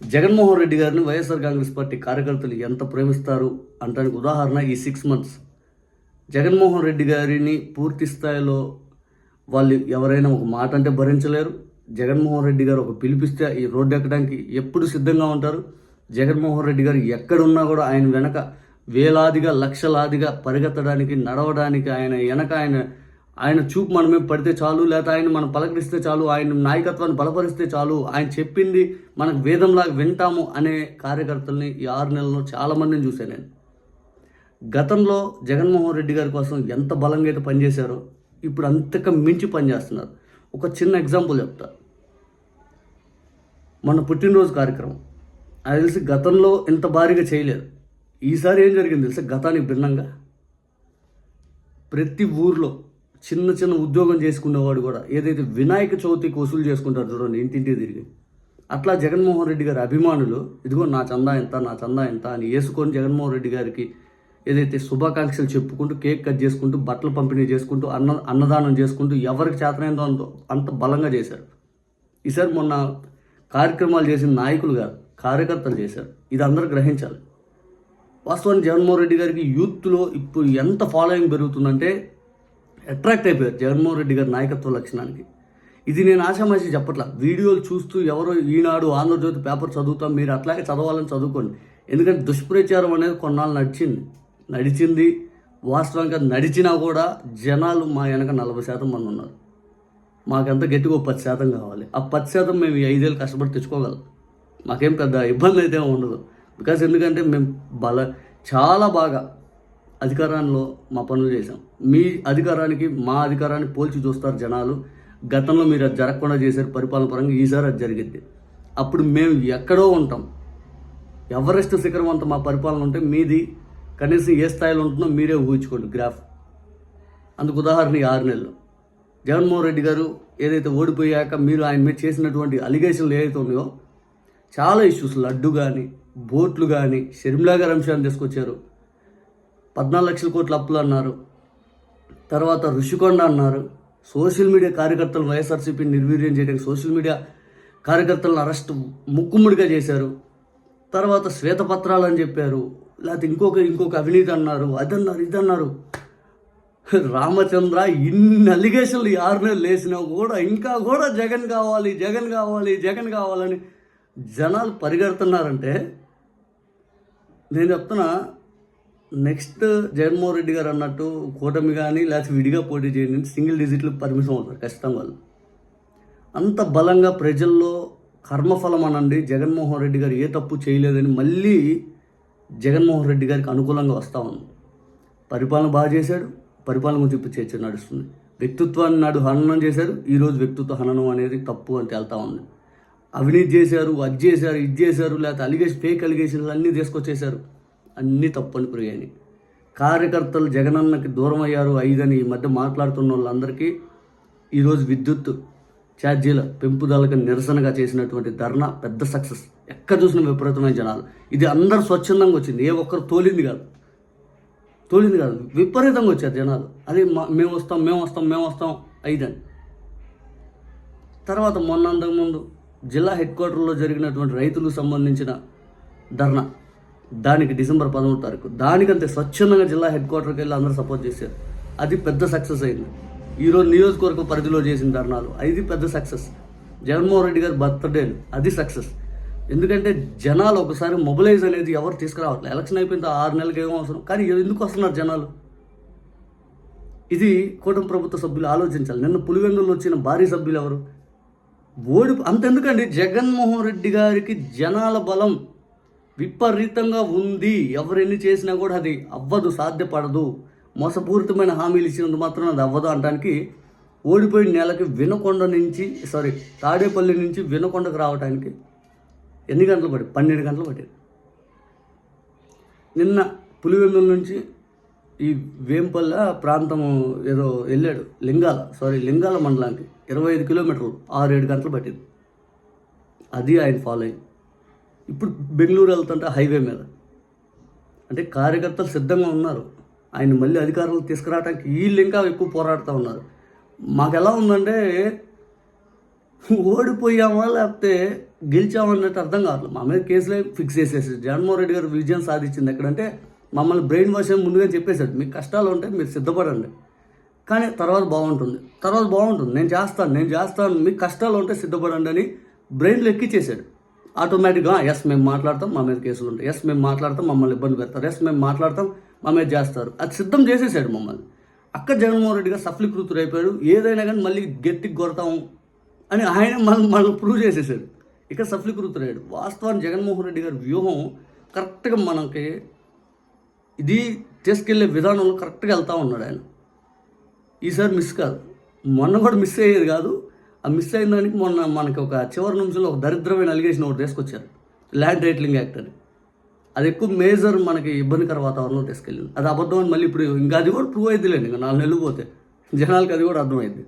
జగన్మోహన్ రెడ్డి గారిని వైఎస్ఆర్ కాంగ్రెస్ పార్టీ కార్యకర్తలు ఎంత ప్రేమిస్తారు అంటానికి ఉదాహరణ ఈ సిక్స్ మంత్స్. జగన్మోహన్ రెడ్డి గారిని పూర్తి స్థాయిలో వాళ్ళు ఎవరైనా ఒక మాట అంటే భరించలేరు. జగన్మోహన్ రెడ్డి గారు ఒక పిలిపిస్తే ఈ రోడ్డు ఎక్కడానికి ఎప్పుడు సిద్ధంగా ఉంటారు? జగన్మోహన్ రెడ్డి గారు ఎక్కడున్నా కూడా ఆయన వెనక వేలాదిగా లక్షలాదిగా పరిగెత్తడానికి నడవడానికి ఆయన వెనక ఆయన ఆయన చూపు మనమే పడితే చాలు లేదా ఆయన మనం పలకరిస్తే చాలు ఆయన నాయకత్వాన్ని బలపరిస్తే చాలు ఆయన చెప్పింది మనకు వేదంలాగా వింటాము అనే కార్యకర్తల్ని ఈ ఆరు నెలల్లో చాలామందిని చూశాను నేను. గతంలో జగన్మోహన్ రెడ్డి గారి కోసం ఎంత బలంగా అయితే పనిచేశారో ఇప్పుడు అంతక మించి పనిచేస్తున్నారు. ఒక చిన్న ఎగ్జాంపుల్ చెప్తా. మన పుట్టినరోజు కార్యక్రమం. అది తెలిసి గతంలో ఇంత భారీగా చేయలేదు. ఈసారి ఏం జరిగింది తెలుసా? గతానికి భిన్నంగా. ప్రతి ఊర్లో చిన్న చిన్న ఉద్యోగం చేసుకునేవాడు కూడా. ఏదైతే వినాయక చవితికి వసూలు చేసుకుంటారు చూడండి ఇంటింటి తిరిగి. అట్లా జగన్మోహన్ రెడ్డి గారి అభిమానులు ఇదిగో నా చందా ఎంత నా చందా ఎంత అని వేసుకొని జగన్మోహన్ రెడ్డి గారికి ఏదైతే శుభాకాంక్షలు చెప్పుకుంటూ కేక్ కట్ చేసుకుంటూ బట్టలు పంపిణీ చేసుకుంటూ అన్న అన్నదానం చేసుకుంటూ ఎవరికి చేతనైందో అంత అంత బలంగా చేశారు. ఈసారి మొన్న కార్యక్రమాలు చేసిన నాయకులు కాదు కార్యకర్తలు చేశారు. ఇది అందరూ గ్రహించాలి. వాస్తవానికి జగన్మోహన్ రెడ్డి గారికి యూత్లో ఇప్పుడు ఎంత ఫాలోయింగ్ పెరుగుతుందంటే అట్రాక్ట్ అయిపోయారు జగన్మోహన్ రెడ్డి గారి నాయకత్వ లక్షణానికి. ఇది నేను ఆశామాషి చెప్పట్లా. వీడియోలు చూస్తూ ఎవరో ఈనాడు ఆంధ్రజ్యోతి పేపర్ చదువుతాం మీరు అట్లాగే చదవాలని చదువుకోండి. ఎందుకంటే దుష్ప్రచారం అనేది కొన్నాళ్ళు నడిచింది. నడిచింది. వాస్తవంగా నడిచినా కూడా జనాలు మా వెనక నలభై శాతం మంది ఉన్నారు. మాకెంత గట్టిగా పది శాతం కావాలి. ఆ పది శాతం మేము ఐదేళ్ళు కష్టపడి తెచ్చుకోగలం. మాకేం పెద్ద ఇబ్బంది అయితే ఉండదు. బికాస్ ఎందుకంటే మేము బల చాలా బాగా అధికారంలో మా పనులు చేశాం. మీ అధికారానికి మా అధికారాన్ని పోల్చి చూస్తారు జనాలు. గతంలో మీరు అది జరగకుండా చేశారు పరిపాలన పరంగా ఈసారి అది జరిగింది. అప్పుడు మేము ఎక్కడో ఉంటాం. ఎవరెస్ట్ శిఖరం అంత మా పరిపాలన ఉంటే మీది కనీసం ఏ స్థాయిలో ఉంటుందో మీరే ఊహించుకోండి గ్రాఫ్. అందుకు ఉదాహరణ ఈ ఆరు నెలలు. జగన్మోహన్ రెడ్డి గారు ఏదైతే ఓడిపోయాక మీరు ఆయన మీద చేసినటువంటి అలిగేషన్లు ఏదైతే ఉన్నాయో చాలా ఇష్యూస్ లడ్డు కానీ బోట్లు కానీ షర్మిలా గారి అంశాన్ని తీసుకొచ్చారు. పద్నాలుగు లక్షల కోట్ల అప్పులు అన్నారు. తర్వాత ఋషికొండ అన్నారు. సోషల్ మీడియా కార్యకర్తలు వైఎస్ఆర్సీపీని నిర్వీర్యం చేయడానికి సోషల్ మీడియా కార్యకర్తలను అరెస్ట్ ముక్కుముడిగా చేశారు. తర్వాత శ్వేతపత్రాలు అని చెప్పారు. లేకపోతే ఇంకొక ఇంకొక అవినీతి అన్నారు. అదన్నారు ఇదన్నారు. రామచంద్ర ఇన్ని అలిగేషన్లు ఆరు నెలలు కూడా ఇంకా కూడా జగన్ కావాలి జగన్ కావాలి జగన్ కావాలని జనాలు పరిగెడుతున్నారంటే నేను చెప్తున్నా నెక్స్ట్ జగన్మోహన్ రెడ్డి గారు అన్నట్టు కూటమి కానీ లేకపోతే విడిగా పోటీ చేయండి సింగిల్ డిజిట్లు పర్మిషన్ అవుతారు ఖచ్చితంగా వాళ్ళు. అంత బలంగా ప్రజల్లో కర్మఫలం అనండి జగన్మోహన్ రెడ్డి గారు ఏ తప్పు చేయలేదని మళ్ళీ జగన్మోహన్ రెడ్డి గారికి అనుకూలంగా వస్తూ ఉంది. పరిపాలన బాగా చేశాడు పరిపాలన గురించి ఇప్పుడు చర్చ నడుస్తుంది. వ్యక్తిత్వాన్ని నాడు హననం చేశారు ఈరోజు వ్యక్తిత్వ హననం అనేది తప్పు అని తేలుతా ఉంది. అవినీతి చేశారు అది చేశారు ఇది చేశారు లేకపోతే అలిగేషన్ ఫేక్ అలిగేషన్లు అన్నీ తీసుకొచ్చేశారు. అన్నీ తప్పని అని కార్యకర్తలు జగనన్నకి దూరం అయ్యారు ఐదని ఈ మధ్య మాట్లాడుతున్న వాళ్ళందరికీ ఈరోజు విద్యుత్ ఛార్జీల పెంపుదలకు నిరసనగా చేసినటువంటి ధర్నా పెద్ద సక్సెస్. ఎక్కడ చూసిన విపరీతమైన జనాలు. ఇది అందరు స్వచ్ఛందంగా వచ్చింది. ఏ ఒక్కరు తోలింది కాదు. తోలింది కాదు. విపరీతంగా వచ్చారు జనాలు. అది మా మేము వస్తాం మేము వస్తాం మేము వస్తాం ఐదని. తర్వాత మొన్న అంతకుముందు జిల్లా హెడ్ క్వార్టర్లో జరిగినటువంటి రైతులకు సంబంధించిన ధర్నా. దానికి డిసెంబర్ పదమూడు తారీఖు. దానికంతే స్వచ్ఛందంగా జిల్లా హెడ్ క్వార్టర్కి వెళ్ళి అందరూ సపోర్ట్ చేశారు. అది పెద్ద సక్సెస్ అయింది. ఈరోజు నియోజకవర్గ పరిధిలో చేసిన ధర్నాలు అది పెద్ద సక్సెస్. జగన్మోహన్ రెడ్డి గారి బర్త్డేలు అది సక్సెస్. ఎందుకంటే జనాలు ఒకసారి మొబిలైజ్ అనేది ఎవరు తీసుకురావట్లేదు. ఎలక్షన్ అయిపోయిన తర్వాత ఆరు నెలలకు ఏమో అవసరం? కానీ ఎందుకు వస్తున్నారు జనాలు? ఇది కూటమి ప్రభుత్వ సభ్యులు ఆలోచించాలి. నిన్న పులివెందుల్లో వచ్చిన భారీ సభ్యులు ఎవరు? ఓడి అంతెందుకండి జగన్మోహన్ రెడ్డి గారికి జనాల బలం. విపరీతంగా ఉంది. ఎవరెన్ని చేసినా కూడా అది అవ్వదు సాధ్యపడదు. మోసపూరితమైన హామీలు ఇచ్చినందు మాత్రం అది అవ్వదు అనడానికి ఓడిపోయిన నెలకి వినకొండ నుంచి సారీ తాడేపల్లి నుంచి వినకొండకు రావడానికి ఎన్ని గంటలు పడి పన్నెండు గంటలు పట్టింది నిన్న పులివెందుల నుంచి ఈ వేంపల్ల ప్రాంతం ఏదో వెళ్ళాడు లింగాల సారీ లింగాల మండలానికి. ఇరవై ఐదు కిలోమీటర్లు ఆరు ఏడు గంటలు పట్టింది. అది ఆయన ఫాలో అయింది ఇప్పుడు బెంగళూరు వెళ్తుంటే హైవే మీద. అంటే కార్యకర్తలు సిద్ధంగా ఉన్నారు. ఆయన మళ్ళీ అధికారులు తీసుకురావడానికి వీళ్ళు ఇంకా ఎక్కువ పోరాడుతూ ఉన్నారు. మాకు ఎలా ఉందంటే ఓడిపోయామా లేకపోతే గెలిచామన్నట్టు అర్థం కావట్లేదు మా మీద కేసులే ఫిక్స్ చేసేసి జగన్మోహన్ రెడ్డి గారు విజయం సాధించింది ఎక్కడంటే మమ్మల్ని బ్రెయిన్ వాష్ అని ముందుగా చెప్పేశాడు మీకు కష్టాలు ఉంటే మీరు సిద్ధపడండి. కానీ తర్వాత బాగుంటుంది. తర్వాత బాగుంటుంది. నేను చేస్తాను నేను చేస్తాను. మీకు కష్టాలు ఉంటే సిద్ధపడండి అని బ్రెయిన్లో ఎక్కిచ్చేసాడు ఆటోమేటిక్గా ఎస్ మేము మాట్లాడతాం మా మీద కేసులు ఉంటాయి. ఎస్ మేము మాట్లాడతాం మమ్మల్ని ఇబ్బంది పెడతారు. ఎస్ మేము మాట్లాడతాం మా మీద చేస్తారు. అది సిద్ధం చేసేసాడు మమ్మల్ని. అక్క జగన్మోహన్ రెడ్డి గారు అయిపోయాడు. ఏదైనా కానీ మళ్ళీ గట్టికి కొడతాం అని ఆయన మనం మనం ప్రూవ్ చేసేసాడు. ఇక సఫలీకృతుడయ్యాడు వాస్తవాన్ని జగన్మోహన్ రెడ్డి గారి వ్యూహం కరెక్ట్గా మనకి ఇది తీసుకెళ్ళే విధానంలో కరెక్ట్గా వెళ్తా ఉన్నాడు ఆయన. ఈసారి మిస్ కాదు. మొన్న కూడా మిస్ అయ్యేది కాదు. ఆ మిస్ అయిన దానికి మొన్న మనకి ఒక చివరి నిమిషంలో ఒక దరిద్రమైన అలిగేషన్ ఒకటి తీసుకొచ్చారు. ల్యాండ్ రైట్లింగ్ యాక్ట్ అని. అది ఎక్కువ మేజర్ మనకి ఇబ్బందికర వాతావరణంలో తీసుకెళ్ళింది. అది అబద్ధం అని మళ్ళీ ఇప్పుడు ఇంకా అది కూడా ప్రూవ్ అయిద్దిలేండి. ఇంకా నాలుగు నెలలు పోతే జనాలకి అది కూడా అర్థమైంది